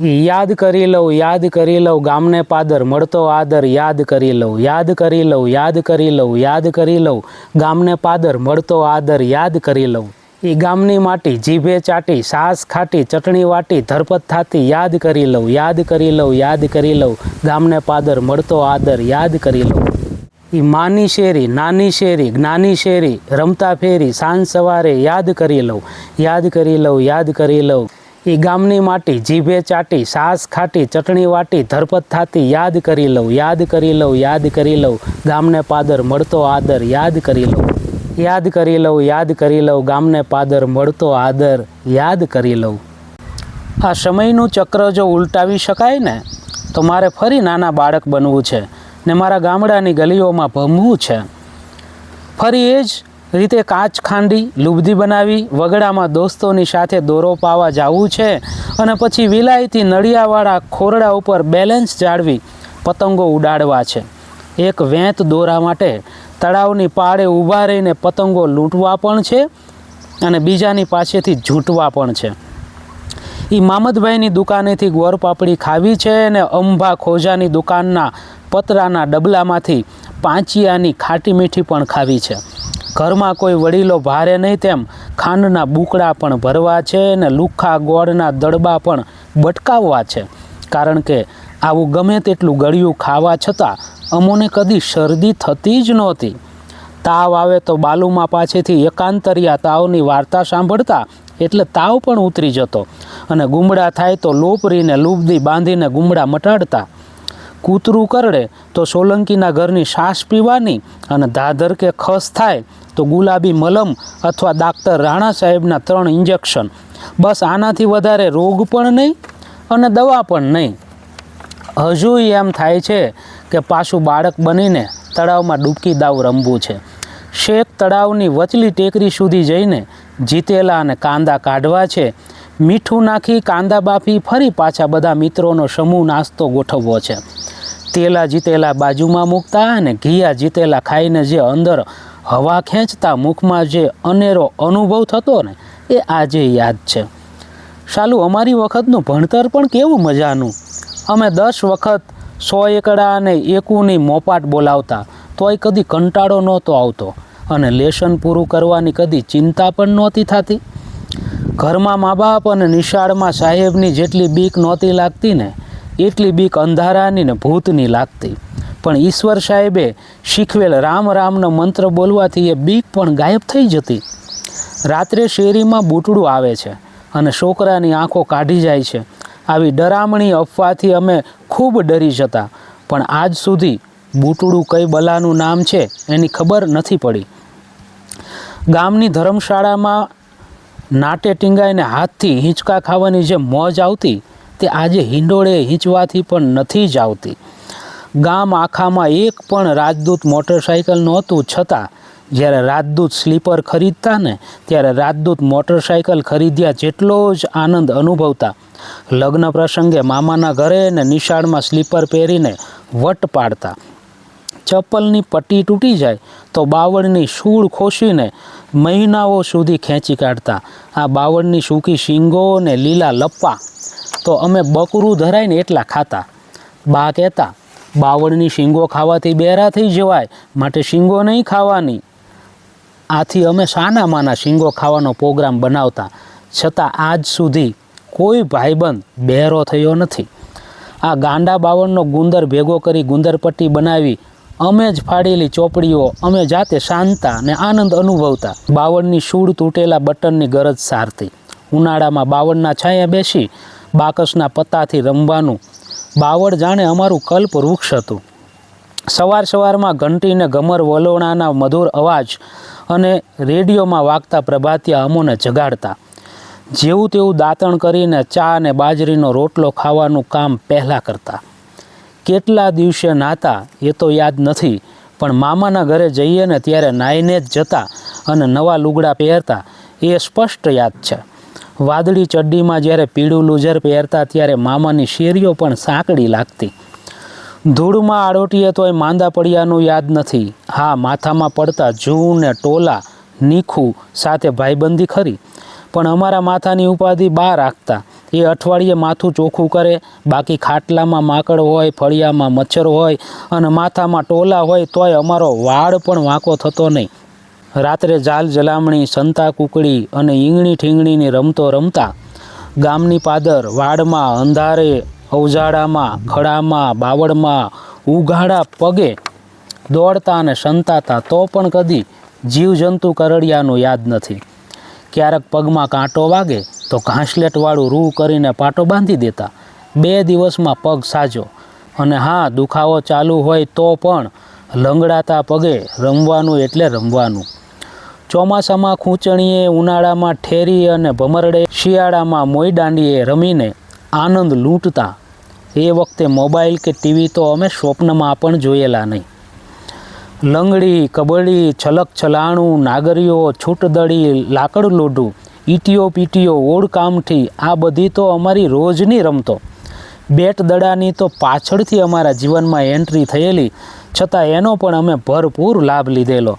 યાદ કરી લઉં યાદ કરી લઉં ગામને પાદર મળતો આદર યાદ કરી લઉં યાદ કરી લઉં યાદ કરી લઉં યાદ કરી લઉં ગામને પાદર મળતો આદર યાદ કરી લઉં એ ગામની માટી જીભે ચાટી સાસ ખાટી ચટણી વાટી ધરપત થાતી યાદ કરી લઉં યાદ કરી લઉં યાદ કરી લઉં ગામને પાદર મળતો આદર યાદ કરી લઉં એ માની શેરી નાની શેરી જ્ઞાની શેરી રમતા ફેરી સાંજ સવારે યાદ કરી લઉં યાદ કરી લઉં યાદ કરી લઉં ઈ ગામની માટી, જીભે ચાટી, સાસ ખાટી, ચટણી વાટી, ધરપત થાતી, યાદ કરી લઉં, યાદ કરી લઉં, યાદ કરી લઉં. ગામને પાદર મળતો આદર, યાદ કરી લઉં. યાદ કરી લઉં, યાદ કરી લઉં. ગામને પાદર મળતો આદર, યાદ કરી લઉં. આ સમયનું ચક્ર જો ઉલટાવી શકાય ને, તો મારે ફરી નાના બાળક બનવું છે ને મારા ગામડાની ગલીઓમાં ભમવું છે. ફરી એ જ રીતે કાચ ખાંડી લુબધી બનાવી, વગડામાં દોસ્તોની સાથે દોરો પાવા જવું છે અને પછી વિલાયતી નળિયાવાળા ખોરડા ઉપર બેલેન્સ જાળવી પતંગો ઉડાડવા છે. એક વેંત દોરા માટે તળાવની પાળે ઊભા રહીને પતંગો લૂંટવા પણ છે અને બીજાની પાસેથી ઝૂંટવા પણ છે. એ મામદભાઈની દુકાનેથી ગોર પાપડી ખાવી છે અને અંભા ખોજાની દુકાનના પતરાના ડબલામાંથી પાંચિયાની ખાટી મીઠી પણ ખાવી છે. ઘરમાં કોઈ વડીલો ભારે નહીં તેમ ખાંડના બુકડા પણ ભરવા છે અને લુખ્ખા ગોળના દડબા પણ બટકાવવા છે. કારણ કે આવું ગમે તેટલું ગળ્યું ખાવા છતાં અમોને કદી શરદી થતી જ નહોતી. તાવ આવે તો બાલુમાં પાસેથી એકાંતરિયા તાવની વાર્તા સાંભળતા એટલે તાવ પણ ઉતરી જતો અને ગુમડા થાય તો લોપરીને લૂબદી બાંધીને ગુમડા મટાડતા. કૂતરું કરડે તો સોલંકીના ઘરની શ્વાસ પીવાની અને ધાધર કે ખસ થાય તો ગુલાબી મલમ અથવા ડાક્ટર રાણા સાહેબના ત્રણ ઇન્જેક્શન. બસ આનાથી વધારે રોગ પણ નહીં અને દવા પણ નહીં. હજુ એમ થાય છે કે પાછું બાળક બનીને તળાવમાં ડૂબકી દાવ રમવું છે. શેખ તળાવની વચલી ટેકરી સુધી જઈને જીતેલા અને કાંદા કાઢવા છે. મીઠું નાખી કાંદા બાફી ફરી પાછા બધા મિત્રોનો સમૂહ નાસ્તો ગોઠવવો છે. તેલા જીતેલા બાજુમાં મૂકતા અને ઘીયા જીતેલા ખાઈને જે અંદર હવા ખેંચતા મુખમાં જે અનેરો અનુભવ થતો ને, એ આજે યાદ છે. સાલું અમારી વખતનું ભણતર પણ કેવું મજાનું? અમે દસ વખત સો એકડા અને એકુની મોપાટ બોલાવતા, તોય કદી કંટાળો નહોતો આવતો અને લેશન પૂરું કરવાની કદી ચિંતા પણ નહોતી થતી. ઘરમાં મા બાપ અને નિશાળમાં સાહેબની જેટલી બીક નહોતી લાગતી ને, એટલી બીક અંધારાની ને ભૂતની લાગતી. પણ ઈશ્વર સાહેબે શીખવેલ રામ રામનો મંત્ર બોલવાથી એ બીક પણ ગાયબ થઈ જતી. રાત્રે શેરીમાં બૂટડું આવે છે અને છોકરાની આંખો કાઢી જાય છે. આવી ડરામણી અફવાથી અમે ખૂબ ડરી જતા, પણ આજ સુધી બૂટડું કઈ બલાનું નામ છે એની ખબર નથી પડી. ગામની ધર્મશાળામાં નાટે ટીંગાઈને હાથથી હિંચકા ખાવાની જે મોજ આવતી, તે આજે હિંડોળે હિંચવાથી પણ નથી જ આવતી. ગામ આખામાં એક પણ રાજદૂત મોટરસાઇકલ નહોતું. છતાં, જ્યારે રાજદૂત સ્લીપર ખરીદતા ને, ત્યારે રાજદૂત મોટરસાઇકલ ખરીદ્યા જેટલો જ આનંદ અનુભવતા. લગ્ન પ્રસંગે મામાના ઘરે ને નિશાળમાં સ્લીપર પહેરીને વટ પાડતા. ચપ્પલની પટ્ટી તૂટી જાય તો બાવળની સૂળ ખોસીને મહિનાઓ સુધી ખેંચી કાઢતા. આ બાવળની સૂકી શીંગો ને લીલા લપ્પા. તો અમે બકરું ધરાઈને એટલા ખાતા. બા કહેતા બાવળની શીંગો ખાવાથી બેરા થઈ જવાય, માટે શીંગો નહીં ખાવાની. આથી અમે સાનામાના શીંગો ખાવાનો પ્રોગ્રામ બનાવતા, છતાં આજ સુધી કોઈ ભાઈબંધ બહેરો થયો નથી. આ ગાંડા બાવળનો ગુંદર ભેગો કરી ગુંદરપટ્ટી બનાવી, અમે જ ફાડેલી ચોપડીઓ અમે જાતે શાંતા અને આનંદ અનુભવતા, બાવળની સૂળ તૂટેલા બટનની ગરજ સારતી. ઉનાળામાં બાવળના છાયા બેસી, બાકસના પત્તાથી રમવાનું બાવળ જાણે અમારું કલ્પ વૃક્ષ હતું. સવાર સવારમાં ઘંટીને ગમર વલોણાના મધુર અવાજ અને રેડિયોમાં વાગતા પ્રભાતિયા અમોને જગાડતા. જેવું તેવું દાંતણ કરીને ચા અને બાજરીનો રોટલો ખાવાનું કામ પહેલાં કરતા. કેટલા દિવસે નાતા એ તો યાદ નથી, પણ મામાના ઘરે જઈએ ને ત્યારે નાહીને જ જતા અને નવા લુગડા પહેરતા, એ સ્પષ્ટ યાદ છે. વાદળી ચડ્ડીમાં જ્યારે પીળું લુઝર પહેરતા ત્યારે મામાની શેરીઓ પણ સાંકડી લાગતી. ધૂળમાં આડોટીએ તોય માંદા પડ્યાનું યાદ નથી. હા, માથામાં પડતા જૂ ને ટોલા, નીખું સાથે ભાઈબંધી ખરી. પણ અમારા માથાની ઉપાધિ બા રાખતા. એ અઠવાડિયે માથું ચોખ્ખું કરે, બાકી ખાટલામાં માકડ હોય, ફળિયામાં મચ્છર હોય અને માથામાં ટોલા હોય, તોય અમારો વાળ પણ વાંકો થતો નહીં. રાત્રે જાલ જલામણી, સંતા કુકડી અને ઈંગણી ઠીંગણીની રમતો રમતા, ગામની પાદર, વાડમાં, અંધારે, અવજાડામાં, ખડામાં, બાવળમાં, ઉઘાડા પગે દોડતા અને સંતાતા તો પણ કદી જીવજંતુ કરડિયાનું યાદ નથી. ક્યારેક પગમાં કાંટો વાગે તો ઘાસલેટવાળું રૂ કરીને પાટો બાંધી દેતા. બે દિવસમાં પગ સાજો અને હા, દુખાવો ચાલુ હોય તો પણ લંગડાતા પગે રમવાનું એટલે રમવાનું. ચોમાસામાં ખૂંચણીએ ઉનાળામાં ઠેરી અને ભમરડે શિયાળામાં મોઈ દાંડીએ રમીને આનંદ લૂંટતા. એ વખતે મોબાઈલ કે ટીવી તો અમે સ્વપ્નમાં પણ જોયેલા નહીં. લંગડી, કબડ્ડી, છલક છલાણું, નાગરીઓ છૂટદડી લાકડ લોઢું, ઈટીઓ પીટીઓ ઓળકામઠી આ બધી તો અમારી રોજની રમતો. બેટ દડાની તો પાછળથી અમારા જીવનમાં એન્ટ્રી થયેલી, છતાં એનો પણ અમે ભરપૂર લાભ લીધેલો.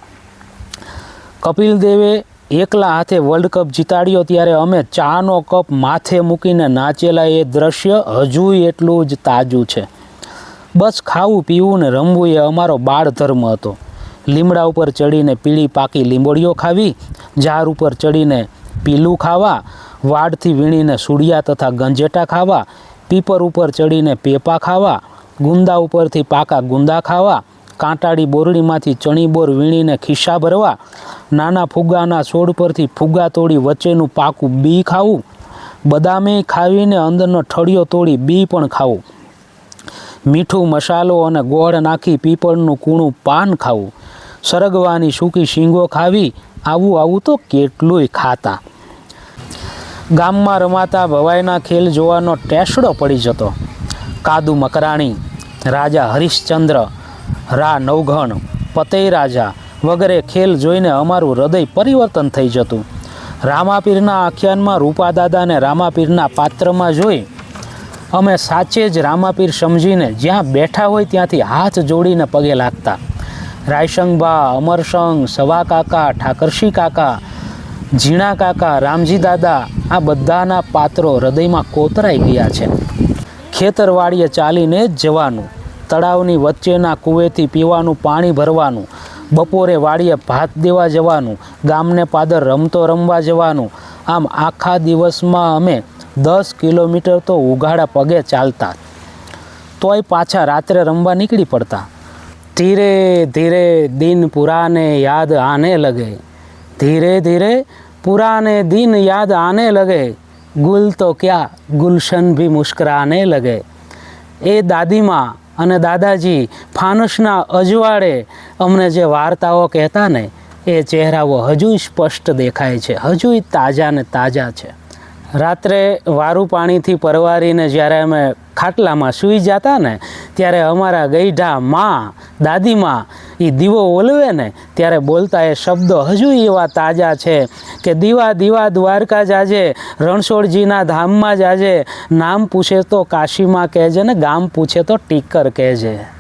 કપિલ દેવે એકલા હાથે વર્લ્ડ કપ જીતાડ્યો ત્યારે અમે ચાનો કપ માથે મૂકીને નાચેલા એ દ્રશ્ય હજુ એટલું જ તાજું છે. બસ ખાવું, પીવું ને રમવું એ અમારો બાળ ધર્મ હતો. લીમડા ઉપર ચડીને પીળી પાકી લીંબોળીઓ ખાવી, ઝાર ઉપર ચડીને પીલું ખાવા, વાડથી વીણીને સુડિયા તથા ગંજેટા ખાવા, પીપર ઉપર ચડીને પેપા ખાવા, ગુંદા ઉપરથી પાકા ગુંદા ખાવા કાંટાળી બોરડીમાંથી ચણી બોર વીણીને ખિસ્સા ભરવા, નાના ફુગ્ગાના છોડ પરથી ફુગ્ગા તોડી વચ્ચેનું પાકું બી ખાવું, બદામે ખાવીને અંદરનો ઠળિયો તોડી બી પણ ખાવું. મીઠું મસાલો અને ગોળ નાખી પીપળનું કૂણું પાન ખાવું. સરગવાની સૂકી શીંગો ખાવી, આવું આવું તો કેટલુંય ખાતા. ગામમાં રમાતા ભવાઈના ખેલ જોવાનો ટેસડો પડી જતો. કાદુ મકરાણી, રાજા હરિશ્ચંદ્ર રા નવઘણ, પતઈ રાજા વગેરે ખેલ જોઈને અમારું હૃદય પરિવર્તન થઈ જતું. રામાપીરના આખ્યાનમાં રૂપાદાદાને રામાપીરના પાત્રમાં જોઈ અમે સાચે જ રામાપીર સમજીને જ્યાં બેઠા હોય ત્યાંથી હાથ જોડીને પગે લાગતા. રાયસંગભા અમરસંગ, સવા કાકા ઠાકરશી કાકા, ઝીણા કાકા, રામજી દાદા આ બધાના પાત્રો હૃદયમાં કોતરાઈ ગયા છે. ખેતરવાડીએ ચાલીને જ જવાનું. તળાવની વચ્ચેના કૂવેથી પીવાનું પાણી ભરવાનું, બપોરે વાડીએ ભાત દેવા જવાનું, ગામને પાદર રમતો રમવા જવાનું. આમ આખા દિવસમાં અમે દસ કિલોમીટર તો ઉઘાડા પગે ચાલતા. તોય પાછા રાત્રે રમવા નીકળી પડતા. ધીરે ધીરે દિન પુરાને યાદ આને લગે. ધીરે ધીરે પુરાને દિન યાદ આને લગે. ગુલ તો ક્યાં ગુલશન ભી મુસ્કરાને લગે. એ દાદીમાં અને દાદાજી ફાનસના અજવાળે અમને જે વાર્તાઓ કહેતા ને, એ ચહેરાઓ હજુ સ્પષ્ટ દેખાય છે હજુ તાજા ને તાજા છે. રાત્રે વારું પાણીથી પરવારીને જ્યારે અમે ખાટલામાં સૂઈ જતા ને, ત્યારે અમારા ગઈઢા મા, દાદીમાં એ દીવો ઓલવે ને, ત્યારે બોલતા એ શબ્દો હજુ એવા તાજા છે કે દીવા દીવા દ્વારકા જાજે, રણછોડજીના ધામમાં જાજે, નામ પૂછે તો કાશીમાં કહેજે ને ગામ પૂછે તો ટીકર કહેજે.